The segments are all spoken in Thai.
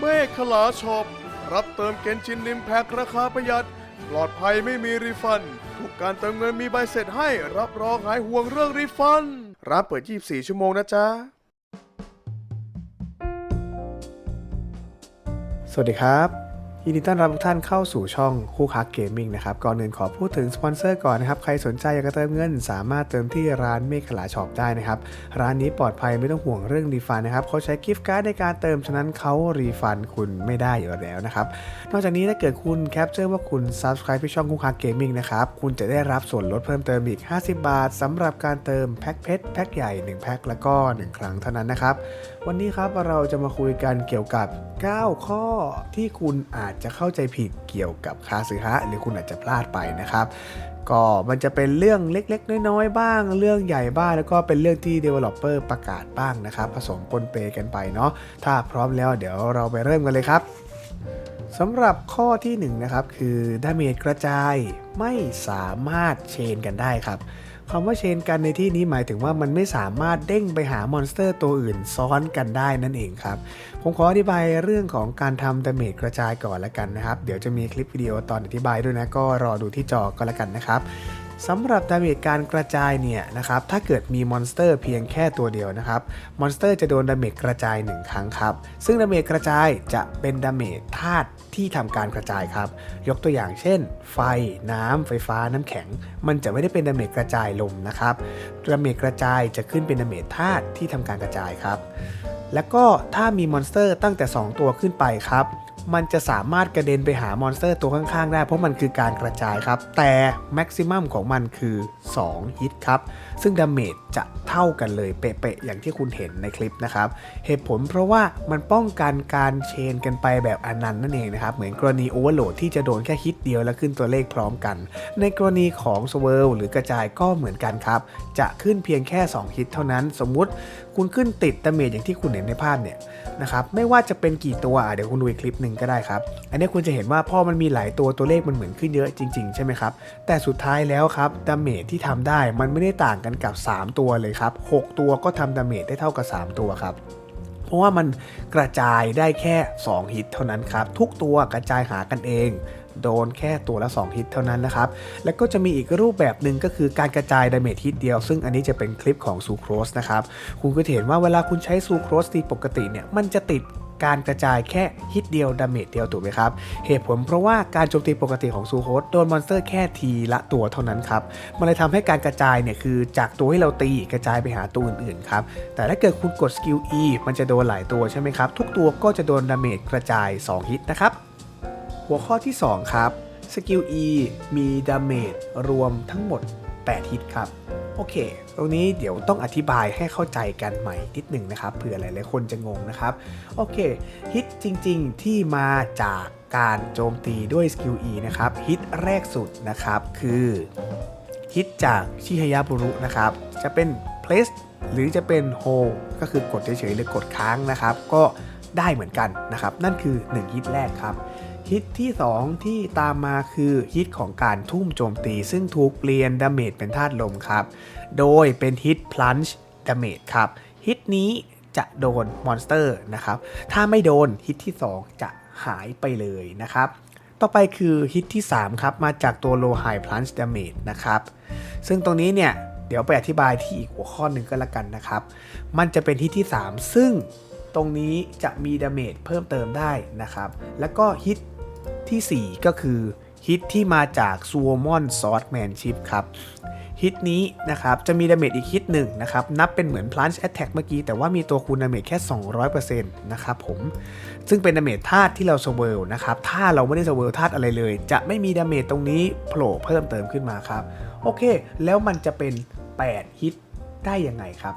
เมฆขลาช็อปรับเติมเกนชินนิมแพ็คราคาประหยัด ปลอดภัยไม่มีรีฟัน ทุกการเติมเงินมีใบเสร็จให้ รับรองหายห่วงเรื่องรีฟัน ร้านเปิด 24 ชั่วโมงนะจ๊ะ สวัสดีครับ ยินดีต้อนรับทุกท่านเข้าสู่ช่องคู่ค้าเกมมิ่งนะครับ ก่อนอื่นขอพูดถึงสปอนเซอร์ก่อนนะครับ ใครสนใจอยากจะเติมเงิน สามารถเติมที่ร้านเมฆขลาช็อปได้นะครับ ร้านนี้ปลอดภัยไม่ต้องห่วงเรื่องรีฟันนะครับเขาใช้กิฟต์การ์ดในการเติม ฉะนั้นเขารีฟันคุณไม่ได้อยู่แล้วนะครับ นอกจากนี้ถ้าเกิดคุณแคปเจอร์ว่าคุณ subscribe ที่ช่องคู่ค้าเกมมิ่งนะครับ คุณจะได้รับส่วนลดเพิ่มเติมอีก 50 บาทสำหรับการเติมแพ็คเพชรแพ็คใหญ่1แพ็คแล้วก็ 1 ครั้งเท่านั้นนะครับ วันนี้ครับเราจะมาคุยกันเกี่ยวกับ 9 ข้อที่คุณอาจจะเข้าใจผิดเกี่ยวกับคาสึฮะหรือคุณอาจจะพลาดไปนะครับ ก็มันจะเป็นเรื่องเล็กๆ น้อยๆ บ้าง เรื่องใหญ่บ้างแล้วก็เป็นเรื่องที่ Developer ประกาศบ้างนะครับ ผสมปนเปกันไปเนาะถ้าพร้อมแล้วเดี๋ยวเราไปเริ่มกันเลยครับสำหรับข้อที่1นงนะครับคือดาเมจกระจายไม่สามารถเชนกันได้ครับ คำว่าเชนกันในที่นี้หมายถึงว่ามันไม่สามารถเด้งไปหามอนสเตอร์ตัวอื่นซ้อนกันได้นั่นเองครับ ผมขออธิบายเรื่องของการทำดาเมจกระจายก่อนละกันนะครับ เดี๋ยวจะมีคลิปวิดีโอตอนอธิบายด้วยนะ ก็รอดูที่จอก็แล้วกันนะครับ สำหรับดาเมจการกระจายเนี่ยนะครับถ้าเกิดมีมอนสเตอร์เพียงแค่ตัวเดียวนะครับมอนสเตอร์จะโดนดาเมจกระจาย 1 ครั้งครับ ซึ่งดาเมจกระจายจะเป็นดาเมจธาตุที่ทำการกระจายครับ ยกตัวอย่างเช่น ไฟ น้ำไฟฟ้า น้ำแข็ง มันจะไม่ได้เป็นดาเมจกระจายลมนะครับดาเมจกระจายจะขึ้นเป็นดาเมจธาตุที่ทำการกระจายครับ แล้วก็ถ้ามีมอนสเตอร์ตั้งแต่ 2 ตัวขึ้นไปครับ มันจะสามารถกระเด็นไปหามอนสเตอร์ตัวข้างๆ ได้ เพราะมันคือการกระจายครับ แต่แม็กซิมัมของมันคือ 2 ฮิตครับ ซึ่งดาเมจจะเท่ากันเลยเป๊ะๆ อย่างที่คุณเห็นในคลิปนะครับ เหตุผลเพราะว่ามันป้องกันการเชนกันไปแบบอนันต์นั่นเองนะครับ เหมือนกรณีโอเวอร์โหลดที่จะโดนแค่ฮิตเดียวแล้วขึ้นตัวเลขพร้อมกัน ในกรณีของสเวิลหรือกระจายก็เหมือนกันครับ จะขึ้นเพียงแค่ 2 ฮิตเท่านั้น สมมุติคุณขึ้นติดดาเมจอย่างที่คุณเห็นในภาพเนี่ยนะครับ ไม่ว่าจะเป็นกี่ตัวเดี๋ยวคุณดูอีกคลิปหนึ่งก็ได้ครับ อันนี้คุณจะเห็นว่าพอมันมีหลายตัวตัวเลขมันเหมือนขึ้นเยอะจริง ๆ ใช่ไหมครับ แต่สุดท้ายแล้วครับดาเมจที่ทำได้มันไม่ได้ต่างกันกับ 3 ตัวเลยครับ 6 ตัวก็ทำดาเมจได้เท่ากับ 3 ตัวครับเพราะว่ามันกระจายได้แค่ 2 ฮิตเท่านั้นครับ ทุกตัวกระจายหากันเอง โดนแค่ตัวละ 2 ฮิตเท่านั้นนะครับ แล้วก็จะมีอีกรูปแบบหนึ่งก็คือการกระจายดาเมจฮิตเดียว ซึ่งอันนี้จะเป็นคลิปของซูโครสนะครับ คุณก็เห็นว่าเวลาคุณใช้ซูโครสตีปกติเนี่ยมันจะติด การกระจายแค่ฮิตเดียวดาเมจเดียวถูกไหมครับ เหตุผลเพราะว่าการโจมตีปกติของซูโครสโดนมอนสเตอร์แค่ทีละตัวเท่านั้นครับ มันเลยทำให้การกระจายเนี่ยคือจากตัวที่เราตีกระจายไปหาตัวอื่นๆครับ แต่ถ้าเกิดคุณกดสกิล E มันจะโดนหลายตัวใช่ไหมครับ ทุกตัวก็จะโดนดาเมจกระจาย 2 ฮิตนะครับ หัวข้อที่ 2 ครับสกิล E มีดาเมจรวมทั้งหมด 8ฮิตครับ โอเค ตรงนี้เดี๋ยวต้องอธิบายให้เข้าใจกันใหม่นิดหนึ่งนะครับเผื่อหลายๆคนจะงงนะครับ โอเค ฮิตจริงๆที่มาจากการโจมตีด้วยสกิล E นะครับ ฮิตแรกสุดนะครับคือฮิตจากชิฮยาบุรุนะครับ จะเป็น place หรือจะเป็น hold ก็คือกดเฉยๆหรือกดค้างนะครับ ก็ได้เหมือนกันนะครับ นั่นคือ 1 ฮิตแรกครับ ฮิตที่ 2 ที่ตามมาคือฮิตของการทุ่มโจมตี ซึ่งถูกเปลี่ยนดาเมจเป็นธาตุลมครับ โดยเป็นฮิต plunge damage ครับฮิตนี้จะโดนมอนสเตอร์นะครับ ถ้าไม่โดนฮิตที่ 2 จะหายไปเลยนะครับ ต่อไปคือฮิตที่ 3 ครับ มาจากตัว low high plunge damage นะครับ ซึ่งตรงนี้เนี่ย เดี๋ยวไปอธิบายที่อีกหัวข้อหนึ่งก็แล้วกันนะครับ มันจะเป็นฮิตที่ 3 ซึ่งตรงนี้จะมีดาเมจเพิ่มเติมได้นะครับ แล้วก็ฮิต ที่ 4 ก็คือฮิตที่มาจาก s w o r m o n Swordsmanship ครับฮิตนี้นะครับจะมีดาเมจอีกฮิตหนึ่งนะครับนับเป็นเหมือน Plunge Attack เมื่อกี้ แต่ว่ามีตัวคูณดาเมจแค่ 200%นะครับผมซึ่งเป็นดาเมจธาตุที่เราสเวลนะครับถ้าเราไม่ได้สเวลธาตุอะไรเลย จะไม่มีดาเมจตรงนี้โผล่เพิ่มเติมขึ้นมาครับ โอเค แล้วมันจะเป็น 8 ฮิตได้ยังไงครับ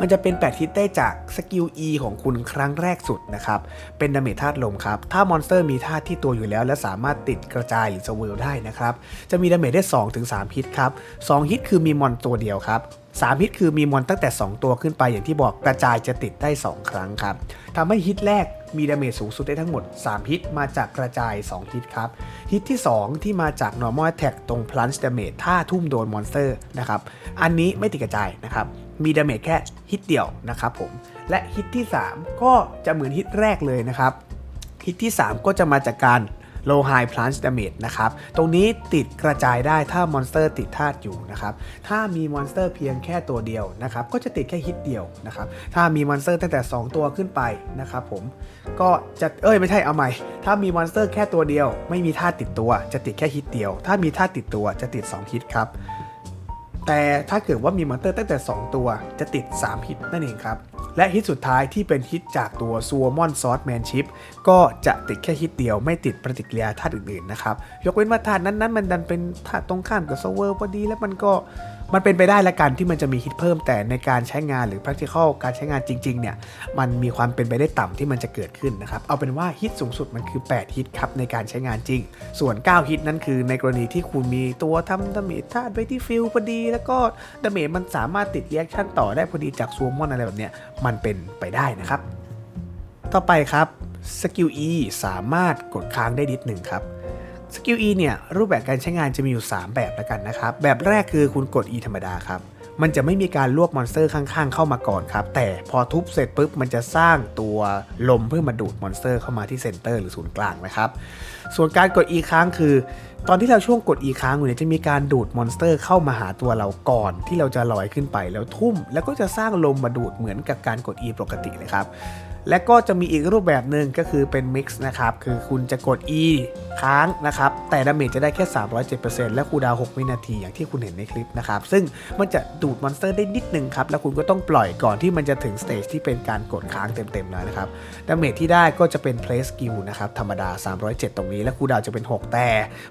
มันจะเป็น 8 ฮิตได้จากสกิล E ของคุณครั้งแรกสุดนะครับ เป็นดาเมจธาตุลมครับ ถ้ามอนสเตอร์มีธาตุที่ตัวอยู่แล้ว และสามารถติดกระจายหรือสเวิลได้นะครับ จะมีดาเมจได้ 2-3 ฮิตครับ 2 ฮิตคือมีมอนตัวเดียวครับ3ฮิตคือมีมอนตั้งแต่ 2 ตัวขึ้นไปอย่างที่บอกกระจายจะติดได้ 2 ครั้งครับทำให้ฮิตแรกมีดาเมจสูงสุดได้ทั้งหมด 3 ฮิตมาจากกระจาย 2 ฮิตครับ ฮิตที่ 2 ที่มาจาก normal attack ตรง plunge damage ถ้าทุ่มโดนมอนสเตอร์นะครับ อันนี้ไม่ติดกระจายนะครับ มีดาเมจแค่ฮิตเดียวนะครับผม และฮิตที่ 3 ก็จะเหมือนฮิตแรกเลยนะครับ ฮิตที่ 3 ก็จะมาจากการ low high plunge damage นะครับ ตรงนี้ติดกระจายได้ถ้ามอนสเตอร์ติดธาตุอยู่นะครับ ถ้ามีมอนสเตอร์เพียงแค่ตัวเดียวนะครับ ก็จะติดแค่ฮิตเดียวนะครับ ถ้ามีมอนสเตอร์ตั้งแต่ 2 ตัวขึ้นไปนะครับผม ก็จะ เอ้ยไม่ใช่เอาใหม่ ถ้ามีมอนสเตอร์แค่ตัวเดียว ไม่มีธาตุติดตัว จะติดแค่ฮิตเดียว ถ้ามีธาตุติดตัวจะติด 2 ฮิตครับ แต่ถ้าเกิดว่ามีมอนสเตอร์ตั้งแต่ 2 ตัวจะติด 3 ฮิตนั่นเองครับ และฮิตสุดท้ายที่เป็นฮิตจากตัวซัวมอนซอสแมนชิพก็จะติดแค่ฮิตเดียวไม่ติดปฏิกิริยาธาตุอื่นๆนะครับ ยกเว้นว่าธาตุนั้นๆ มันดันเป็นธาตุตรงข้ามกับโซเวอร์พอดีแล้วมันก็ มันเป็นไปได้ละกันที่มันจะมีฮิตเพิ่มแต่ในการใช้งานหรือ practical การใช้งานจริงๆเนี่ยมันมีความเป็นไปได้ต่ำที่มันจะเกิดขึ้นนะครับเอาเป็นว่าฮิตสูงสุดมันคือ 8 ฮิตครับในการใช้งานจริง ส่วน 9 ฮิตนั้นคือในกรณีที่คุณมีตัวทำดาเมจธาตุไว้ที่ฟิลพอดี แล้วก็ดาเมจมันสามารถติดเรีแอคชั่นต่อได้พอดีจากซูมอนอะไรแบบเนี้ยมันเป็นไปได้นะครับ ต่อไปครับสกิล E สามารถกดค้างได้นิดหนึ่งครับ สกิล E เนี่ยรูปแบบการใช้งานจะมีอยู่ 3 แบบแล้วกันนะครับ แบบแรกคือคุณกด E ธรรมดาครับ มันจะไม่มีการรวบมอนสเตอร์ข้างๆ เข้ามาก่อนครับ แต่พอทุบเสร็จปุ๊บมันจะสร้างตัวลมเพื่อมาดูดมอนสเตอร์เข้ามาที่เซนเตอร์หรือศูนย์กลางนะครับ ส่วนการกด E ค้างคือ ตอนที่เราช่วงกด E ค้างอยู่เนี่ยจะมีการดูดมอนสเตอร์เข้ามาหาตัวเราก่อน ที่เราจะลอยขึ้นไปแล้วทุ่ม แล้วก็จะสร้างลมมาดูดเหมือนกับการกด E ปกติเลยครับ และก็จะมีอีกรูปแบบหนึ่งก็คือเป็น Mix นะครับ คือคุณจะกด E ค้างนะครับ แต่ดาเมจจะได้แค่ 307%และคูดาว 6 วินาทีอย่างที่คุณเห็นในคลิปนะครับ ซึ่งมันจะดูดมอนสเตอร์ได้นิดนึงครับ แล้วคุณก็ต้องปล่อยก่อนที่มันจะถึงสเตจที่เป็นการกดค้างเต็มๆแล้วนะครับ ดาเมจที่ได้ก็จะเป็น Play Skill นะครับ ธรรมดา 307 ตรงนี้ และคูดาวจะเป็น 6 แต่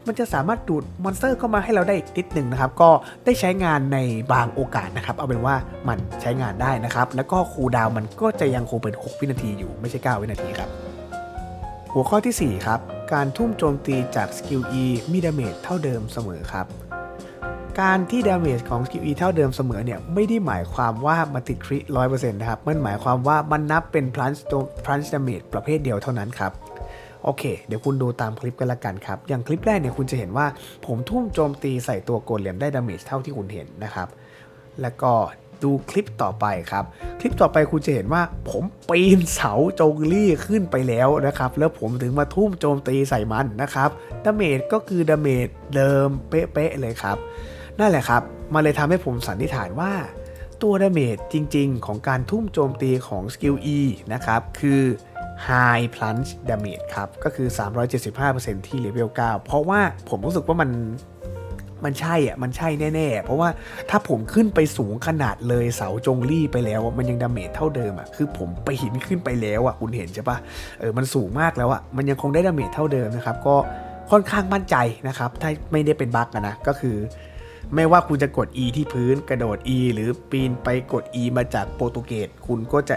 มันจะสามารถดูดมอนสเตอร์เข้ามาให้เราได้อีกนิดหนึ่งนะครับ ก็ได้ใช้งานในบางโอกาสนะครับ เอาเป็นว่ามันใช้งานได้นะครับ แล้วก็คูดาวมันก็จะยังคงเป็น 6 วินาทีอยู่ไม่ใช่ 9 วินาทีครับ หัวข้อทีสี่ 4 ครับ การทุ่มโจมตีจากสกิล E มีดาเมจเท่าเดิมเสมอครับ การที่ดาเมจของสกิล E เท่าเดิมเสมอเนี่ยไม่ได้หมายความว่ามันติดคริร้อยเปอร์เซ็นต์นะครับ มันหมายความว่ามันนับเป็นพลันส์พลันส์ดาเมจประเภทเดียวเท่านั้นครับโอเค เดี๋ยวคุณดูตามคลิปกันละกันครับ อย่างคลิปแรกเนี่ยคุณจะเห็นว่า ผมทุ่มโจมตีใส่ตัวโกลเหลี่ยมได้ดาเมจเท่าที่คุณเห็นนะครับ แล้วก็ ดูคลิปต่อไปครับ คลิปต่อไปคุณจะเห็นว่าผมปีนเสาโจงลี่ขึ้นไปแล้วนะครับ แล้วผมถึงมาทุ่มโจมตีใส่มันนะครับดาเมจก็คือดาเมจเดิมเป๊ะๆเลยครับ นั่นแหละครับมันเลยทำให้ผมสันนิษฐานว่า ตัวดาเมจจริง ๆ ของการทุ่มโจมตีของสกิล E นะครับ คือ High Plunge Damage ครับ ก็คือ 375%ที่เลเวล 9 เพราะว่าผมรู้สึกว่ามัน มันใช่อะมันใช่แน่ๆ เพราะว่าถ้าผมขึ้นไปสูงขนาดเลยเสาจงลี่ไปแล้ว มันยังดาเมจเท่าเดิมอะคือผมไปหินขึ้นไปแล้วอะคุณเห็นใช่ปะเออมันสูงมากแล้วอะมันยังคงได้ดาเมจเท่าเดิมนะครับก็ค่อนข้างมั่นใจนะครับ ถ้าไม่ได้เป็นบั๊กนะก็คือ ไม่ว่าคุณจะกด E ที่พื้นกระโดด E หรือปีนไปกด E มาจากโปรตุเกสคุณก็จะ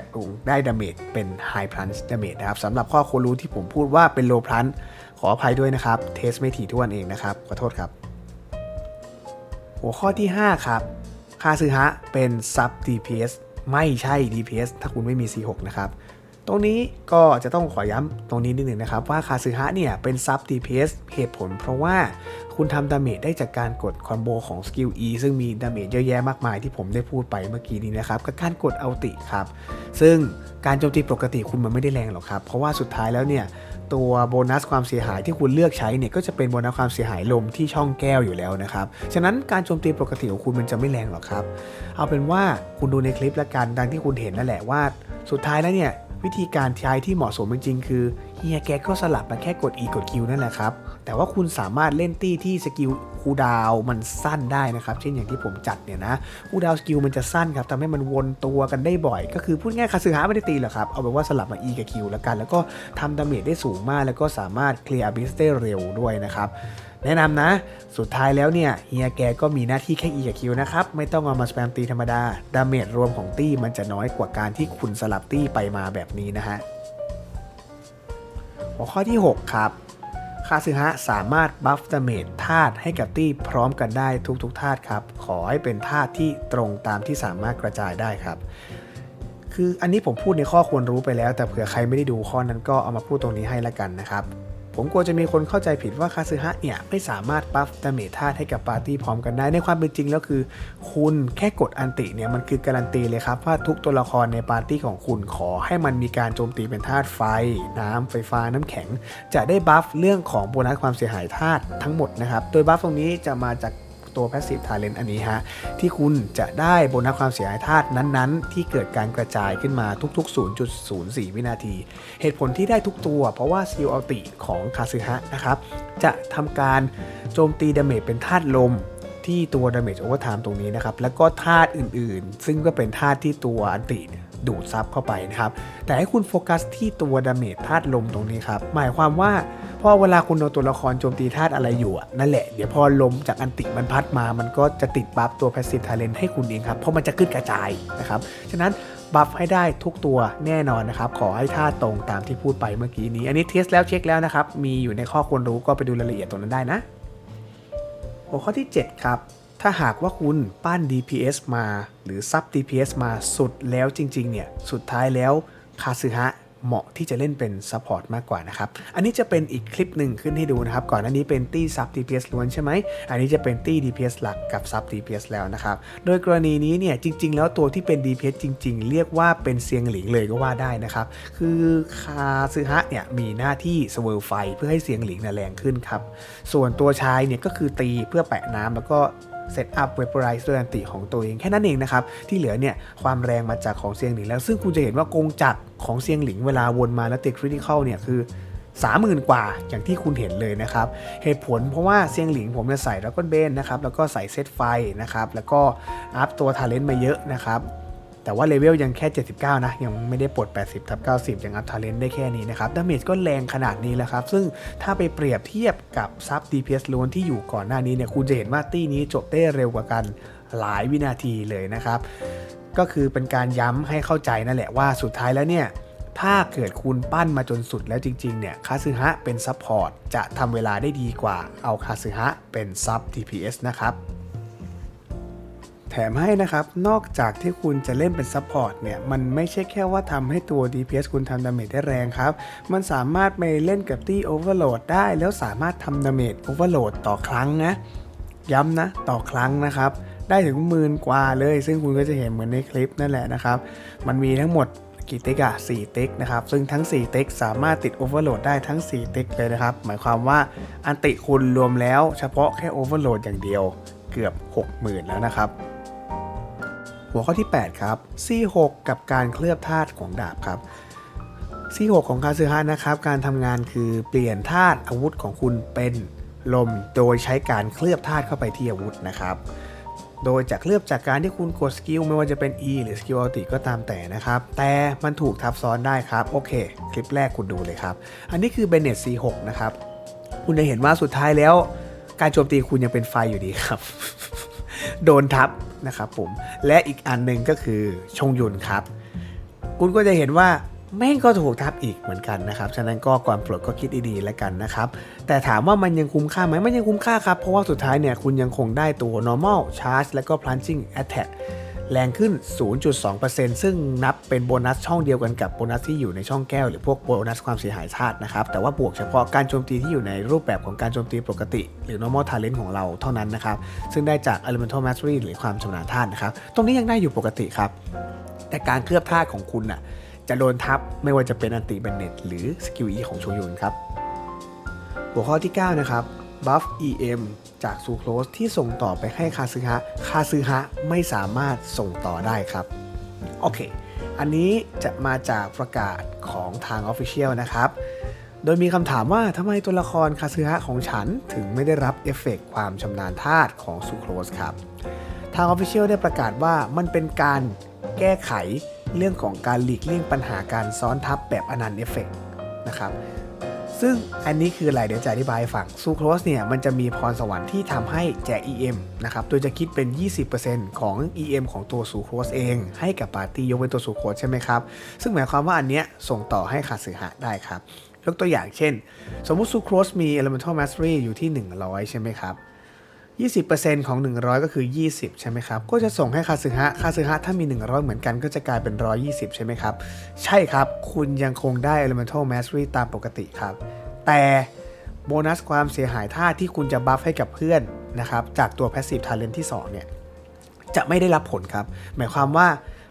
ได้ดาเมจเป็น High Plunge Damage นะครับสำหรับข้อควรรู้ที่ผมพูดว่าเป็น Low Plunge ขออภัยด้วยนะครับ เทสไม่ถี่ถ้วนเองนะครับ ขอโทษครับ หัวข้อที่ 5 ครับคาซึฮะเป็น Sub DPS ไม่ใช่ DPS ถ้าคุณไม่มี C6 นะครับ ตรงนี้ก็จะต้องขอย้ำตรงนี้นิดหนึ่งนะครับ ว่าคาซึฮะเนี่ยเป็น Sub DPS เหตุผลเพราะว่าคุณทำดาเมจได้จากการกดคอมโบของสกิล E ซึ่งมีดาเมจเยอะแยะมากมายที่ผมได้พูดไปเมื่อกี้นี้นะครับ กับการกดเอัลติครับ ซึ่งการโจมตีปกติคุณมันไม่ได้แรงหรอกครับ เพราะว่าสุดท้ายแล้วเนี่ย ตัวโบนัสความเสียหายที่คุณเลือกใช้เนี่ยก็จะเป็นโบนัสความเสียหายลมที่ช่องแก้วอยู่แล้วนะครับ ฉะนั้นการโจมตีปกติของคุณมันจะไม่แรงหรอกครับ เอาเป็นว่าคุณดูในคลิปละกันดังที่คุณเห็นนั่นแหละว่า สุดท้ายแล้วเนี่ยวิธีการใช้ที่เหมาะสมจริงๆ คือ ฮียแกก็สลับมาแค่กด E กด Q นั่นแหละครับ แต่ว่าคุณสามารถเล่นตี้ที่สกิลคูดาวมันสั้นได้นะครับ เช่นอย่างที่ผมจัดเนี่ยนะคูดาวสกิลมันจะสั้นครับทำให้มันวนตัวกันได้บ่อย ก็คือพูดง่ายคาสึฮะไม่ได้ตีหรอกครับ เอาเป็นว่าสลับมา E กับ Q แล้วกัน แล้วก็ทำดาเมจได้สูงมาก แล้วก็สามารถเคลียร์บิสได้เร็วด้วยนะครับแนะนำนะ สุดท้ายแล้วเนี่ยเฮียแกก็มีหน้าที่แค่ E กับ Q นะครับ ไม่ต้องเอามาสแปมตีธรรมดา ดาเมจรวมของตี้มันจะน้อยกว่าการที่คุณสลับตี้ไปมาแบบนี้นะฮะ หัวข้อที่ 6 ครับ คาซึฮะสามารถบัฟดาเมจธาตุให้กับตี้พร้อมกันได้ทุกๆธาตุครับ ขอให้เป็นธาตุที่ตรงตามที่สามารถกระจายได้ครับ คืออันนี้ผมพูดในข้อควรรู้ไปแล้ว แต่เผื่อใครไม่ได้ดูข้อนั้นก็เอามาพูดตรงนี้ให้ละกันนะครับ ผมกลัวจะมีคนเข้าใจผิดว่าคาซึฮะเนี่ย ไม่สามารถบัฟดาเมจธาตุให้กับปาร์ตี้พร้อมกันได้ ในความเป็นจริงแล้วคือ คุณแค่กดอันติเนี่ย มันคือการันตีเลยครับ ว่าทุกตัวละครในปาร์ตี้ของคุณขอให้มันมีการโจมตีเป็นธาตุไฟ น้ำไฟฟ้าน้ำแข็ง จะได้บัฟเรื่องของโบนัสความเสียหายธาตุทั้งหมดนะครับ โดยบัฟตรงนี้จะมาจาก ตัว Passive Talent อันนี้ฮะ ที่คุณจะได้โบนัสความเสียหายธาตุนั้นๆ ที่เกิดการกระจายขึ้นมาทุก ๆ 0.04 วินาที เหตุผลที่ได้ทุกตัว เพราะว่าซิลอัลติของคาซึฮะนะครับจะทำการโจมตีดาเมจเป็นธาตุลมที่ตัวดาเมจโอเวอร์ไทม์ตรงนี้นะครับ แล้วก็ธาตุอื่นๆ ซึ่งก็เป็นธาตุที่ตัวอันติเนี่ย ดูดซับเข้าไปนะครับ แต่ให้คุณโฟกัสที่ตัวดาเมจธาตุลมตรงนี้ครับ หมายความว่าพอเวลาคุณเอาตัวละครโจมตีธาตุอะไรอยู่นั่นแหละ เดี๋ยวพอลมจากอันติมันพัดมา มันก็จะติดบัฟตัว Passive Talent ให้คุณเองครับ เพราะมันจะขึ้นกระจายนะครับ ฉะนั้นบัฟให้ได้ทุกตัวแน่นอนนะครับ ขอให้ท่าตรงตามที่พูดไปเมื่อกี้นี้ อันนี้เทสแล้วเช็คแล้วนะครับ มีอยู่ในข้อควรรู้ก็ไปดูรายละเอียดตรงนั้นได้นะ หัวข้อที่ 7 ครับ ถ้าหากว่าคุณปั้น DPS มา หรือซับ DPS มาสุดแล้วจริง ๆ เนี่ย สุดท้ายแล้วคาซึฮะเหมาะที่จะเล่นเป็นซัพพอร์ตมากกว่านะครับ อันนี้จะเป็นอีกคลิปหนึ่งขึ้นให้ดูนะครับ ก่อนอันนี้เป็นตี้ซับ DPS ล้วนใช่ไหม อันนี้จะเป็นตี้ DPS หลักกับซับ DPS แล้วนะครับ โดยกรณีนี้เนี่ยจริง ๆ แล้วตัวที่เป็น DPS จริง ๆ เรียกว่าเป็นเซียงหลิงเลยก็ว่าได้นะครับ คือคาซึฮะเนี่ยมีหน้าที่สเวลไฟเพื่อให้เซียงหลิงเนี่ยแรงขึ้นครับ ส่วนตัวชายเนี่ยก็คือตีเพื่อแปะน้ำแล้วก็ เซตอัพเวปไรซ์ตัวอันติของตัวเองแค่นั้นเองนะครับ ที่เหลือเนี่ยความแรงมาจากของเซียงหลิงแล้ว ซึ่งคุณจะเห็นว่ากงจักรของเซียงหลิงเวลาวนมาแล้วติดคริติคอลเนี่ยคือ30,000 กว่าอย่างที่คุณเห็นเลยนะครับ เหตุผลเพราะว่าเซียงหลิงผมจะใส่แล้วก็เบนนะครับแล้วก็ใส่เซตไฟนะครับแล้วก็อัพตัวทาเลนต์มาเยอะนะครับ แต่ว่าเลเวลยังแค่ 79 นะ ยังไม่ได้ปลด 80ทับ90 ยังอัพทาเลนได้แค่นี้นะครับดาเมจก็แรงขนาดนี้แล้วครับ ซึ่งถ้าไปเปรียบเทียบกับซับ DPS ล้วนที่อยู่ก่อนหน้านี้เนี่ยคุณจะเห็นว่าตี้นี้จบได้เร็วกว่ากันหลายวินาทีเลยนะครับ ก็คือเป็นการย้ำให้เข้าใจนั่นแหละว่าสุดท้ายแล้วเนี่ยถ้าเกิดคุณปั้นมาจนสุดแล้วจริงๆ เนี่ย คาซึฮะเป็นซับพอร์ต จะทำเวลาได้ดีกว่า เอาคาซึฮะเป็นซับ DPS นะครับ แถมให้นะครับ นอกจากที่คุณจะเล่นเป็นซัพพอร์ตเนี่ย มันไม่ใช่แค่ว่าทำให้ตัว DPS คุณทำดาเมจได้แรงครับ มันสามารถไปเล่นกับตี้โอเวอร์โหลดได้ แล้วสามารถทำดาเมจโอเวอร์โหลดต่อครั้งนะ ย้ำนะ ต่อครั้งนะครับ ได้ถึงหมื่นกว่าเลย ซึ่งคุณก็จะเห็นเหมือนในคลิปนั่นแหละนะครับ มันมีทั้งหมดกี่ติ๊กอะ4ติ๊กนะครับ ซึ่งทั้ง4ติ๊กสามารถติดโอเวอร์โหลดได้ทั้ง4ติ๊กเลยนะครับ หมายความว่าอันติคุณรวมแล้วเฉพาะแค่โอเวอร์โหลดอย่างเดียวเกือบ 60,000 แล้วนะครับ หัวข้อที่ 8 ครับ C6 กับการเคลือบธาตุของดาบครับ C6 ของคาซึฮะนะครับ การทำงานคือเปลี่ยนธาตุอาวุธของคุณเป็นลมโดยใช้การเคลือบธาตุเข้าไปที่อาวุธนะครับ โดยจะเคลือบจากการที่คุณกดสกิลไม่ว่าจะเป็น E หรือสกิลอัลติก็ตามแต่นะครับ แต่มันถูกทับซ้อนได้ครับ โอเค คลิปแรกคุณดูเลยครับ อันนี้คือ b e n e t C6 นะครับ คุณจะเห็นว่าสุดท้ายแล้ว การโจมตีคุณยังเป็นไฟอยู่ดีครับ โดนทับนะครับผมและอีกอันหนึ่งก็คือชงยุนครับ คุณก็จะเห็นว่าแม่งก็ถูกทับอีกเหมือนกันนะครับ ฉะนั้นก็ก่อนปลดก็คิดดีๆแล้วกันนะครับ แต่ถามว่ามันยังคุ้มค่าไหมมันยังคุ้มค่าครับ เพราะว่าสุดท้ายเนี่ยคุณยังคงได้ตัว normal charge แล้วก็ plunging attack แรงขึ้น 0.2%ซึ่งนับเป็นโบนัสช่องเดียวกันกับโบนัสที่อยู่ในช่องแก้วหรือพวกโบนัสความเสียหายธาตุนะครับ แต่ว่าบวกเฉพาะการโจมตีที่อยู่ในรูปแบบของการโจมตีปกติ หรือ normal talent ของเราเท่านั้นนะครับ ซึ่งได้จาก elemental mastery หรือความชำนาญธาตุนะครับ ตรงนี้ยังได้อยู่ปกติครับ แต่การเคลือบธาตุของคุณน่ะจะโดนทับไม่ว่าจะเป็นอันติเบนเน็ตหรือสกิล E ของโชยุนครับ หัวข้อที่ 9 นะครับ buff EM จากซูโครสที่ส่งต่อไปให้คาซึฮะ คาซึฮะไม่สามารถส่งต่อได้ครับ โอเค อันนี้จะมาจากประกาศของทาง Official นะครับ โดยมีคำถามว่าทำไมตัวละครคาซึฮะของฉันถึงไม่ได้รับเอฟเฟกต์ความชำนาญธาตุของซูโครสครับ ทาง Official ได้ประกาศว่ามันเป็นการแก้ไขเรื่องของการหลีกเลี่ยงปัญหาการซ้อนทับแบบอนันต์เอฟเฟกต์นะครับ ซึ่งอันนี้คืออะไรเดี๋ยวจะอธิบายให้ฟังซูโครสเนี่ยมันจะมีพรสวรรค์ที่ทำให้แจก EM นะครับ โดยจะคิดเป็น 20%ของ EM ของตัวซูโครสเอง ให้กับปาร์ตี้ยกเป็นตัวซูโครสใช่ไหมครับ ซึ่งหมายความว่าอันเนี้ยส่งต่อให้คาสึฮะได้ครับ ยกตัวอย่างเช่น สมมุติซูโครสมี elemental mastery อยู่ที่ 100 ใช่ไหมครับ 20%ของ 100 ก็คือ 20 ใช่ไหมครับ ก็จะส่งให้คาซึฮะ คาซึฮะถ้ามี 100 เหมือนกันก็จะกลายเป็น 120 ใช่ไหมครับ ใช่ครับ คุณยังคงได้ elemental mastery ตามปกติครับ แต่โบนัสความเสียหายท่าที่คุณจะบัฟให้กับเพื่อนนะครับ จากตัว Passive Talent ที่ 2 เนี่ย จะไม่ได้รับผลครับ หมายความว่า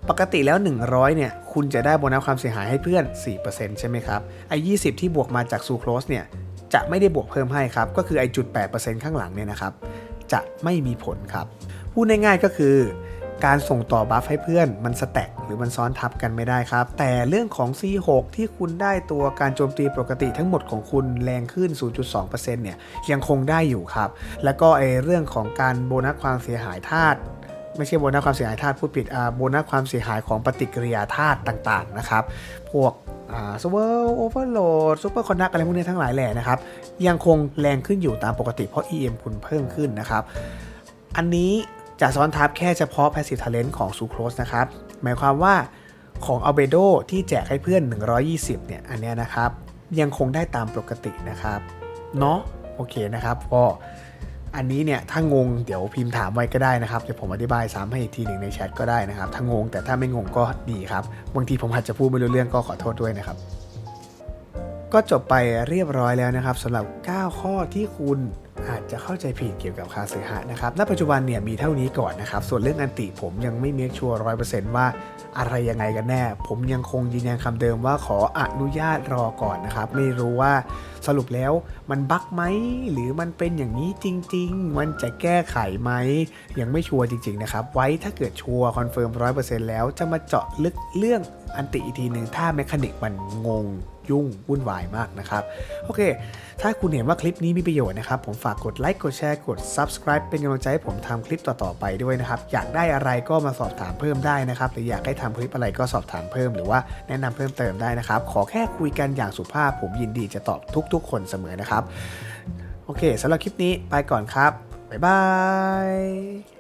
ปกติแล้ว 100 เนี่ย คุณจะได้โบนัสความเสียหายให้เพื่อน 4%ใช่ไหมครับ ไอ้20 ที่บวกมาจากซูโครสเนี่ย จะไม่ได้บวกเพิ่มให้ครับ ก็คือไอ้จุด8%ข้างหลังเนี่ยนะครับ จะไม่มีผลครับ พูดง่ายๆก็คือ การส่งต่อบัฟให้เพื่อนมันสแต็กหรือมันซ้อนทับกันไม่ได้ครับ แต่เรื่องของ C6 ที่คุณได้ตัวการโจมตีปกติทั้งหมดของคุณแรงขึ้น 0.2%เนี่ยยังคงได้อยู่ครับ แล้วก็ไอเรื่องของการโบนัสความเสียหายธาตุไม่ใช่โบนัสความเสียหายธาตุพูดผิดอ่าโบนัสความเสียหายของปฏิกิริยาธาตุต่างๆนะครับ พวก อ่าซูเปอร์โอเวอร์โหลดซูเปอร์คอนดักอะไรพวกนี้ทั้งหลายแหล่นะครับ ยังคงแรงขึ้นอยู่ตามปกติเพราะ EM คุณเพิ่มขึ้นนะครับ อันนี้จะซ้อนทับแค่เฉพาะ Passive Talent ของ Sucrose นะครับ หมายความว่าของ Albedo ที่แจกให้เพื่อน 120 เนี่ย อันเนี้ยนะครับ ยังคงได้ตามปกตินะครับ เนาะโอเคนะครับก็ อันนี้เนี่ยถ้างงเดี๋ยวพิมพ์ถามไว้ก็ได้นะครับเดี๋ยวผมอธิบายซ้ำให้อีกทีหนึ่งในแชทก็ได้นะครับถ้างงแต่ถ้าไม่งงก็ดีครับบางทีผมอาจจะพูดไม่รู้เรื่องก็ขอโทษด้วยนะครับ ก็จบไปเรียบร้อยแล้วนะครับสำหรับ 9 ข้อที่คุณอาจจะเข้าใจผิดเกี่ยวกับคาสึฮะนะครับ ณ ปัจจุบันเนี่ยมีเท่านี้ก่อนนะครับ ส่วนเรื่องอันติผมยังไม่เมคชัวร์ร้อยเปอร์เซนต์ว่าอะไรยังไงกันแน่ ผมยังคงยืนยันคำเดิมว่าขออนุญาตรอก่อนนะครับ ไม่รู้ว่าสรุปแล้วมันบั๊กไหม หรือมันเป็นอย่างนี้จริง ๆ มันจะแก้ไขไหม ยังไม่ชัวร์จริง ๆ นะครับ ไว้ถ้าเกิดชัวร์คอนเฟิร์มร้อยเปอร์เซ็นต์แล้วจะมาเจาะลึกเรื่อง อันติอีกทีหนึ่งถ้าแมคานิกมันงงยุ่งวุ่นวายมากนะครับ โอเค ถ้าคุณเห็นว่าคลิปนี้มีประโยชน์นะครับ ผมฝากกดไลค์กดแชร์กด Subscribe เป็นกำลังใจให้ผมทำคลิปต่อ ๆ ไปด้วยนะครับ อยากได้อะไรก็มาสอบถามเพิ่มได้นะครับ หรืออยากให้ทำคลิปอะไรก็สอบถามเพิ่มหรือว่าแนะนำเพิ่มเติมได้นะครับ ขอแค่คุยกันอย่างสุภาพ ผมยินดีจะตอบทุก ๆ คนเสมอนะครับ โอเคสำหรับคลิปนี้ไปก่อนครับบ๊ายบาย